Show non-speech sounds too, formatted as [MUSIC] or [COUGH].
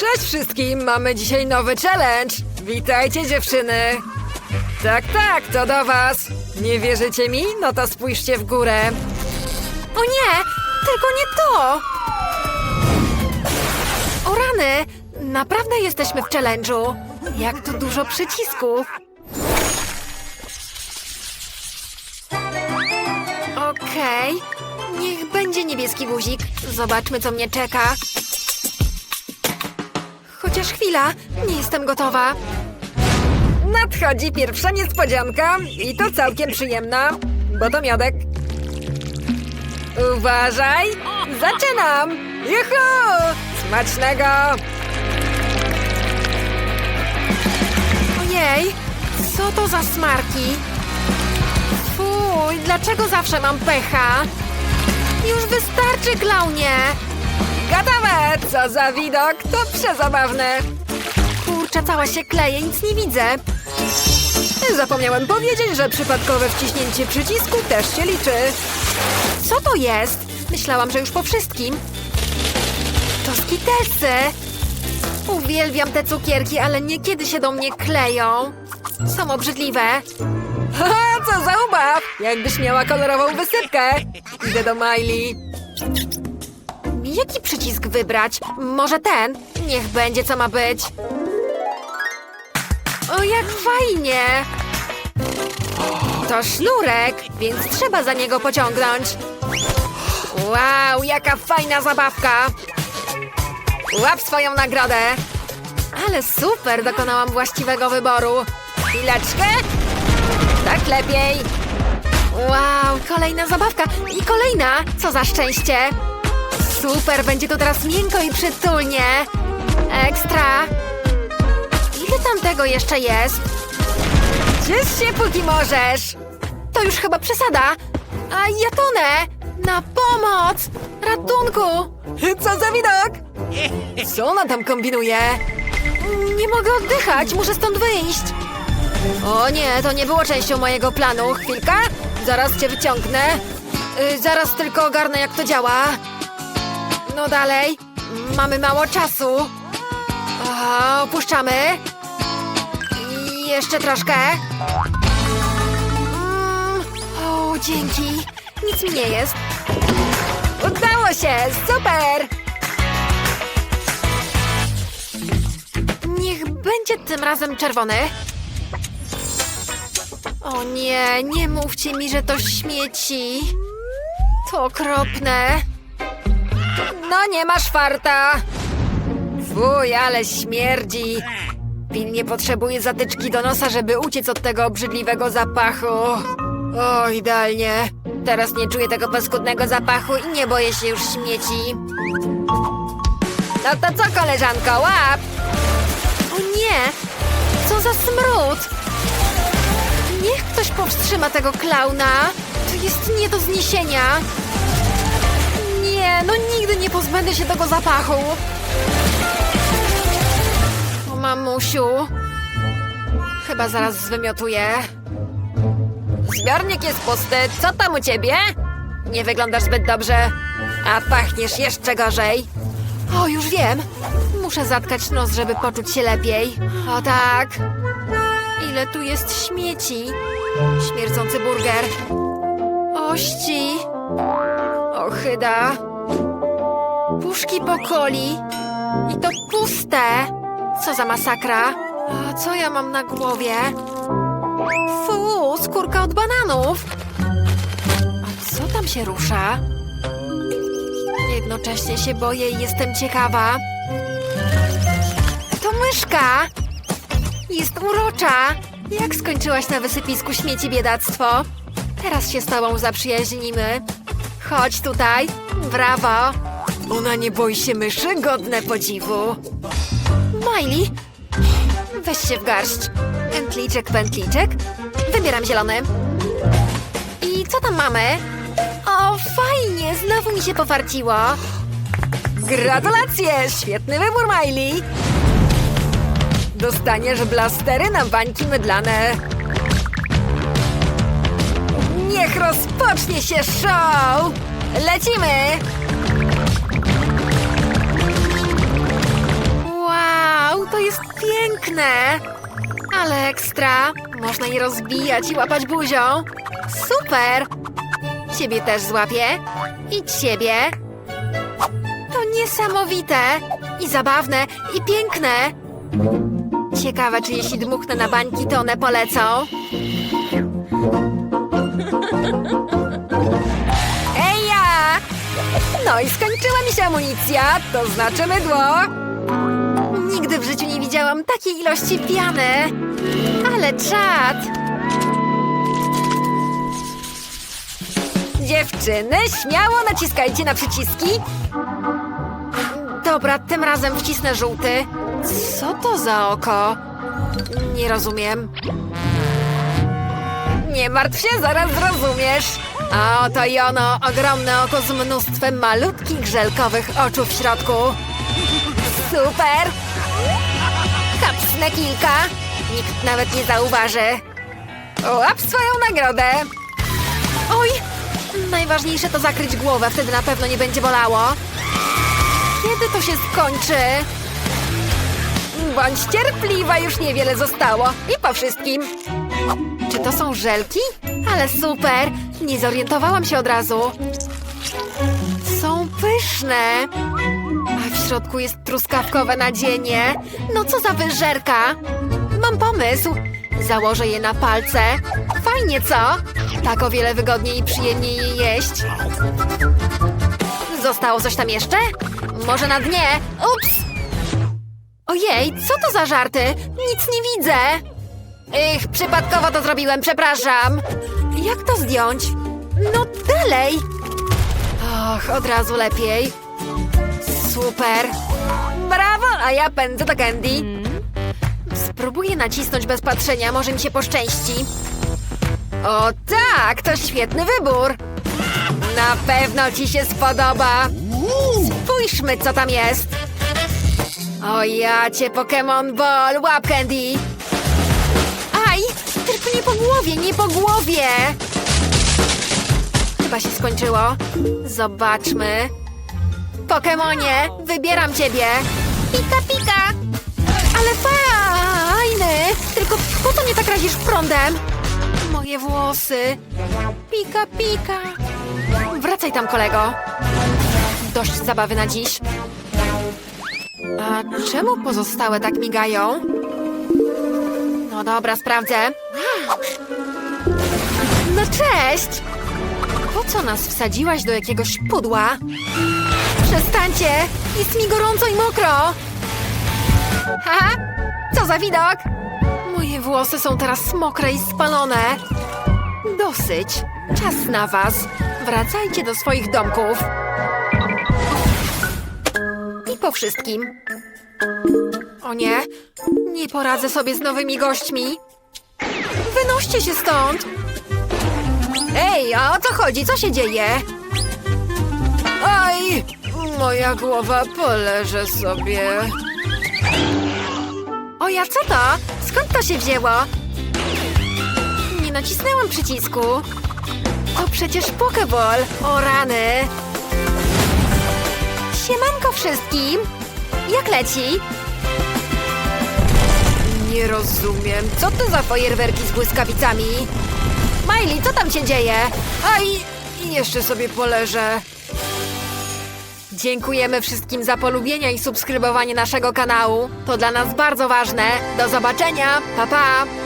Cześć wszystkim, mamy dzisiaj nowy challenge. Witajcie dziewczyny. Tak, tak, to do was. Nie wierzycie mi? No to spójrzcie w górę. O nie! Tylko nie to! O rany! Naprawdę jesteśmy w challenge'u. Jak tu dużo przycisków. Okej. Niech będzie niebieski guzik. Zobaczmy, co mnie czeka. Chociaż chwila, nie jestem gotowa. Nadchodzi pierwsza niespodzianka i to całkiem przyjemna, bo to miodek. Uważaj! Zaczynam! Juhu! Smacznego! Ojej, co to za smarki? Fuj, dlaczego zawsze mam pecha? Już wystarczy, klaunie! Gotowe! Co za widok! To przezabawne! Kurczę, cała się kleje, nic nie widzę. Zapomniałem powiedzieć, że przypadkowe wciśnięcie przycisku też się liczy. Co to jest? Myślałam, że już po wszystkim. To skitelsy! Uwielbiam te cukierki, ale niekiedy się do mnie kleją. Są obrzydliwe. [LAUGHS] Haha, co za ubaw! Jakbyś miała kolorową wysypkę! Idę do Miley. Jaki przycisk wybrać? Może ten? Niech będzie co ma być. O, jak fajnie! To sznurek, więc trzeba za niego pociągnąć. Wow, jaka fajna zabawka! Łap swoją nagrodę! Ale super, dokonałam właściwego wyboru. Chwileczkę! Tak lepiej! Wow, kolejna zabawka i kolejna! Co za szczęście! Super, będzie tu teraz miękko i przytulnie! Ekstra! Ile tam tego jeszcze jest? Ciesz się, póki możesz! To już chyba przesada! A ja tonę! Na pomoc! Ratunku! Co za widok! Co ona tam kombinuje? Nie mogę oddychać, muszę stąd wyjść! O nie, to nie było częścią mojego planu. Chwilka, zaraz cię wyciągnę. Y, zaraz tylko ogarnę, jak to działa. No dalej, mamy mało czasu. O, opuszczamy. Jeszcze troszkę. Mm, o, dzięki. Nic mi nie jest. Udało się! Super! Niech będzie tym razem czerwony. O nie, nie mówcie mi, że to śmieci. To okropne. No nie masz farta! Fuj, ale śmierdzi! Pilnie potrzebuję zatyczki do nosa, żeby uciec od tego obrzydliwego zapachu. O, idealnie. Teraz nie czuję tego paskudnego zapachu i nie boję się już śmieci. No to co, koleżanko, łap! O nie! Co za smród! Niech ktoś powstrzyma tego klauna. To jest nie do zniesienia. Pozbędę się tego zapachu. O mamusiu. Chyba zaraz zwymiotuję. Zbiornik jest pusty, co tam u ciebie? Nie wyglądasz zbyt dobrze, a pachniesz jeszcze gorzej. O, już wiem. Muszę zatkać nos, żeby poczuć się lepiej. O tak. Ile tu jest śmieci. Śmierdzący burger. Ości. Ochyda. Puszki po coli. I to puste. Co za masakra. A co ja mam na głowie? Fu, skórka od bananów. A co tam się rusza? Jednocześnie się boję i jestem ciekawa. To myszka! Jest urocza! Jak skończyłaś na wysypisku śmieci biedactwo? Teraz się z tobą zaprzyjaźnimy. Chodź tutaj. Brawo! Ona nie boi się myszy, godne podziwu. Miley! Weź się w garść. Pętliczek, pętliczek. Wybieram zielony. I co tam mamy? O, fajnie! Znowu mi się pofarciło. Gratulacje! Świetny wybór, Miley! Dostaniesz blastery na bańki mydlane. Niech rozpocznie się show! Lecimy! Piękne! Ale ekstra! Można je rozbijać i łapać buzią. Super! Ciebie też złapię. I ciebie. To niesamowite! I zabawne, i piękne! Ciekawe, czy jeśli dmuchnę na bańki, to one polecą. [LAUGHS] Eja! No i skończyła mi się amunicja, to znaczy mydło. W życiu nie widziałam takiej ilości piany. Ale czad! Dziewczyny, śmiało naciskajcie na przyciski. Dobra, tym razem wcisnę żółty. Co to za oko? Nie rozumiem. Nie martw się, zaraz zrozumiesz. A oto i ono, ogromne oko z mnóstwem malutkich żelkowych oczu w środku. Super! Kapsnę kilka. Nikt nawet nie zauważy. Łap swoją nagrodę. Oj! Najważniejsze to zakryć głowę, wtedy na pewno nie będzie bolało. Kiedy to się skończy? Bądź cierpliwa, już niewiele zostało. I po wszystkim. Czy to są żelki? Ale super! Nie zorientowałam się od razu. Są pyszne. Środku jest truskawkowe nadzienie. No co za wyżerka! Mam pomysł. Założę je na palce. Fajnie, co? Tak o wiele wygodniej i przyjemniej je jeść. Zostało coś tam jeszcze? Może na dnie? Ups! Ojej, co to za żarty? Nic nie widzę. Ich, przypadkowo to zrobiłem, przepraszam. Jak to zdjąć? No dalej. Och, od razu lepiej. Super. Brawo, a ja pędzę do Candy. Spróbuję nacisnąć bez patrzenia, może mi się poszczęści. O tak, to świetny wybór. Na pewno ci się spodoba. Spójrzmy, co tam jest. O ja cię Pokémon Ball, łap Candy. Aj, tylko nie po głowie, nie po głowie. Chyba się skończyło. Zobaczmy. Pokemonie, wybieram ciebie. Pika, pika. Ale fajny. Tylko po co mnie tak razisz prądem? Moje włosy. Pika, pika. Wracaj tam, kolego. Dość zabawy na dziś. A czemu pozostałe tak migają? No dobra, sprawdzę. No cześć! Po co nas wsadziłaś do jakiegoś pudła? Przestańcie! Jest mi gorąco i mokro! Haha, co za widok. Moje włosy są teraz mokre i spalone. Dosyć. Czas na was. Wracajcie do swoich domków. I po wszystkim. O nie, nie poradzę sobie z nowymi gośćmi. Wynoście się stąd! Ej, a o co chodzi? Co się dzieje? Oj, moja głowa poleże sobie. O ja co to? Skąd to się wzięło? Nie nacisnęłam przycisku. To przecież Pokeball. O rany. Siemanko wszystkim. Jak leci? Nie rozumiem. Co to za fajerwerki z błyskawicami? Miley, co tam się dzieje? Aj, jeszcze sobie poleżę. Dziękujemy wszystkim za polubienia i subskrybowanie naszego kanału. To dla nas bardzo ważne. Do zobaczenia. Pa pa.